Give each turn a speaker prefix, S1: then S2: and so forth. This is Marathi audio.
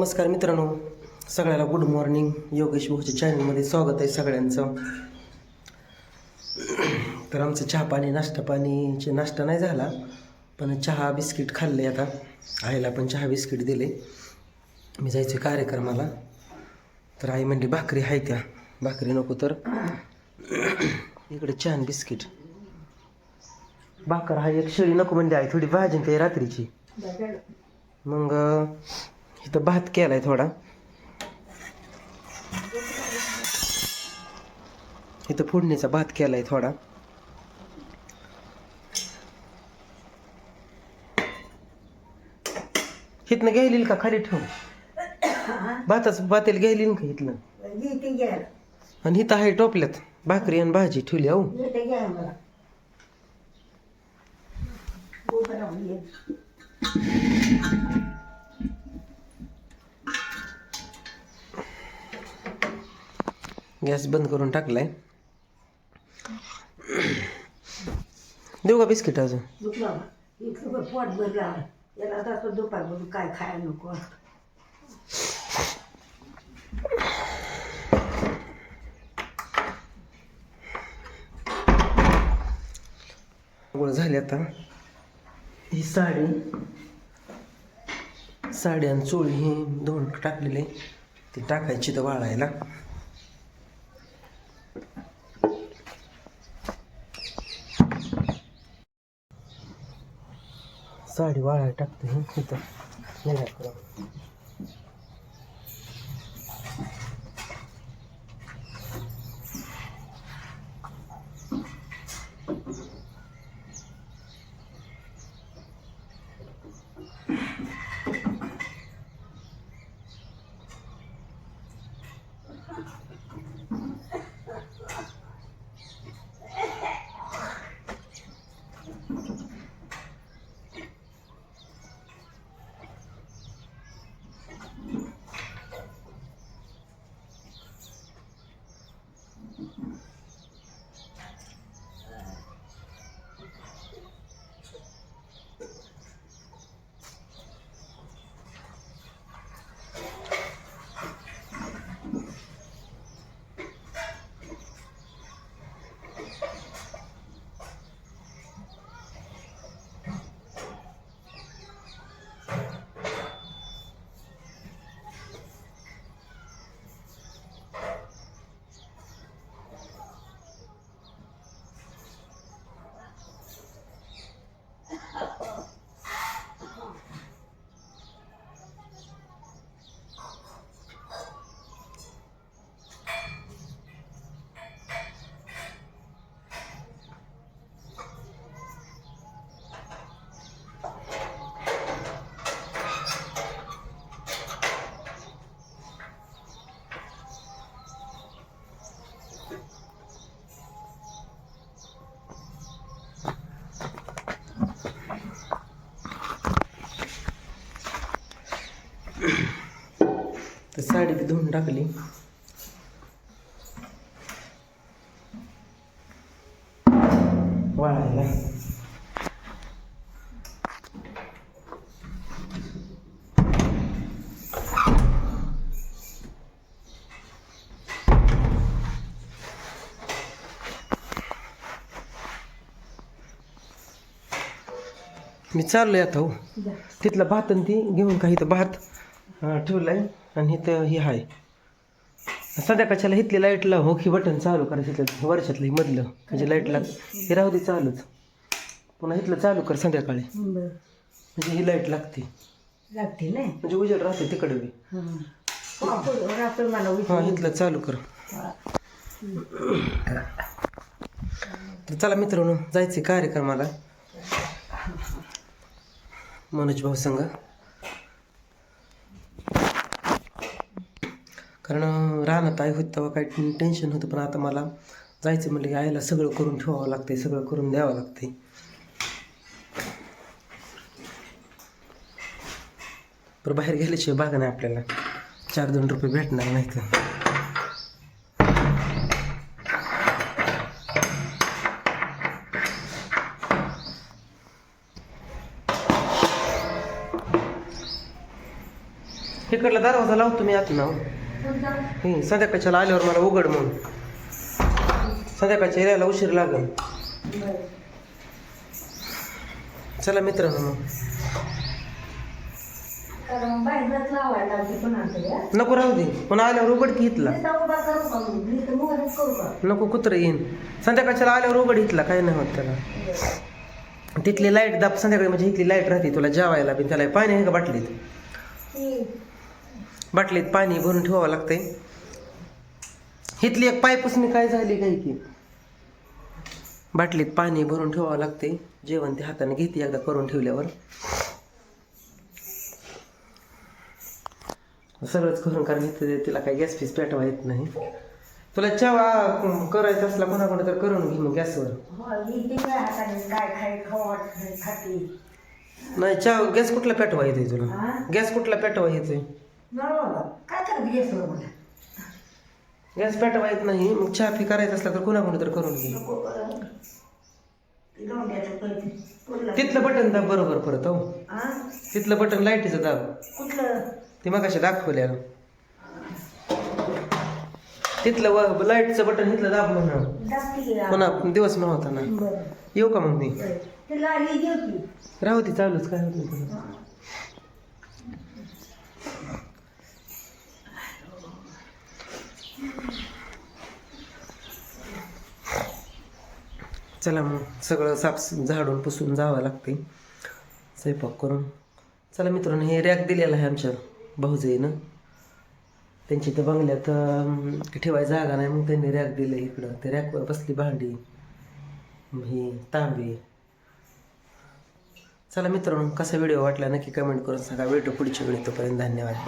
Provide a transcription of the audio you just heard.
S1: नमस्कार मित्रांनो सगळ्याला गुड मॉर्निंग योगेश भाऊच्या चॅनलमध्ये स्वागत आहे सगळ्यांचं. तर आमचं चहा पाणी नाश्ता पाणीचे नाश्ता नाही झाला पण चहा बिस्किट खाल्ले आता. आईला पण चहा बिस्किट दिले. मी जायचे कार्यक्रमाला. तर आई म्हणली भाकरी आहे त्या. भाकरी नको तर. इकडे चहा आणि बिस्किट. भाकर हा एक शेळी नको म्हणली आई थोडी भाजी ते रात्रीची. मग इथं भात केला आहे थोडा. इथं फोडणीचा भात केला आहे थोडा. इथनं घ्यायलील का खाली ठेव. भाताच भातेल घ्यायली का इथलं आणि इथं आहे टोपल्यात भाकरी आणि भाजी ठेवली अहो गॅस बंद करून टाकलाय. देऊ का बिस्किट अजून?
S2: दुखला. इतकं पोट भरलं याला जातो दुपार बघून काय खायला नको.
S1: झाली आता. ही साडी साडी आणि चोळी ही दोन टाकलेले ती टाकायची तर वाळायला. साडी वाळायला टाकते ही नाही तर साडी बी धुवून टाकली. वाळायला. मी चाललोय आता हो. तिथला भात आणि ती घेऊन का इथं भात ठेवलाय. आणि इथं हे आहे संध्याकाळच्याला इथली लाइट लाव हो की बटन चालू करायचं इथलं वर्षातलं हे मधलं म्हणजे लाइट लाग हे राहू दे चालूच. पुन्हा इथलं चालू कर संध्याकाळी. म्हणजे ही लाइट लागते.
S2: लागते नाही
S1: म्हणजे उजेड राहते तिकडे बी.
S2: हां.
S1: इथलं चालू कर. तर चला मित्रांनो जायचे कार्यक्रमाला. मनोज भाऊ संघ. कारण अं, रानात आई होती तेव्हा काही टेन्शन होतं पण आता मला जायचं म्हणलं की आईला सगळं करून ठेवावं लागते सगळं करून द्यावं लागते पण बाहेर गेल्याशिवाय बागा नाही आपल्याला. चार दोन रुपये भेटणार नाही तर इकडला दरवाजा लावतो मी आत ना हे संध्याकाळच्या आल्यावर मला उघड म्हणून. संध्याकाळच्या यायला उशीर लागेल. चला मित्र मग. नको राहू दे. पण आल्यावर उघड की इथला. नको कुत्र येईन. संध्याकाळच्या आल्यावर उघड इथला काय नाही होत त्याला. तिथली लाइट दाब संध्याकाळी म्हणजे इथली लाइट राहते तुला जेवायला बी त्याला पाणी आहे का बाटलीत? बाटलीत पाणी भरून ठेवावं लागतंय. इथली एक पायपुसणी काय झाली काय की? बाटलीत पाणी भरून ठेवावं लागते जेवण ते हाताने घेते एकदा करून ठेवल्यावर. सगळंच करून कारण इथं तिला काही गॅस फीस पेटवा येत नाही. तुला चहा करायचा असला कोणाकडे तर करून घे मग गॅसवर.
S2: हो, नाही,
S1: चहा गॅस कुठला पेटवा येतोय? तुला? गॅस कुठला पेटवा येतोय?
S2: बरोबर. काय करत गॅसवर मला?
S1: गॅस पेटवा येत नाही मग चहा फी करायचा असला तर कोणाकडे तर करून घे
S2: नको. लावून द्यायचं.
S1: तिथलं बटन दाब बरोबर परत हो
S2: हा?
S1: तिथलं बटन लाईटीचं दाब
S2: कुठलं
S1: ते मग अशा दाखवल्या तिथलं व लाईटचं बटन इथलं दाबलं ना
S2: दाबती की या.
S1: पुन्हा दिवस नव्हता ना
S2: बरं.
S1: येऊ का मग मी
S2: बरं. ते लाली देऊ की.
S1: राहू दे चालूच काय होत नाही. चला मग सगळं साफ झाडून पुसून जावं लागते स्वयंपाक करून. चला मित्रांनो हे रॅक दिलेलं आहे आमच्या भाऊजाईनं त्यांची तर बंगल्यात अं, ठेवायची जागा नाही मग त्यांनी रॅक दिलं इकडं. ते रॅकवर बसली भांडी ही तांबे. चला मित्रांनो कसा व्हिडिओ वाटला नक्की कमेंट करून सांगा. भेटू पुढच्या वेळी तोपर्यंत धन्यवाद. बाय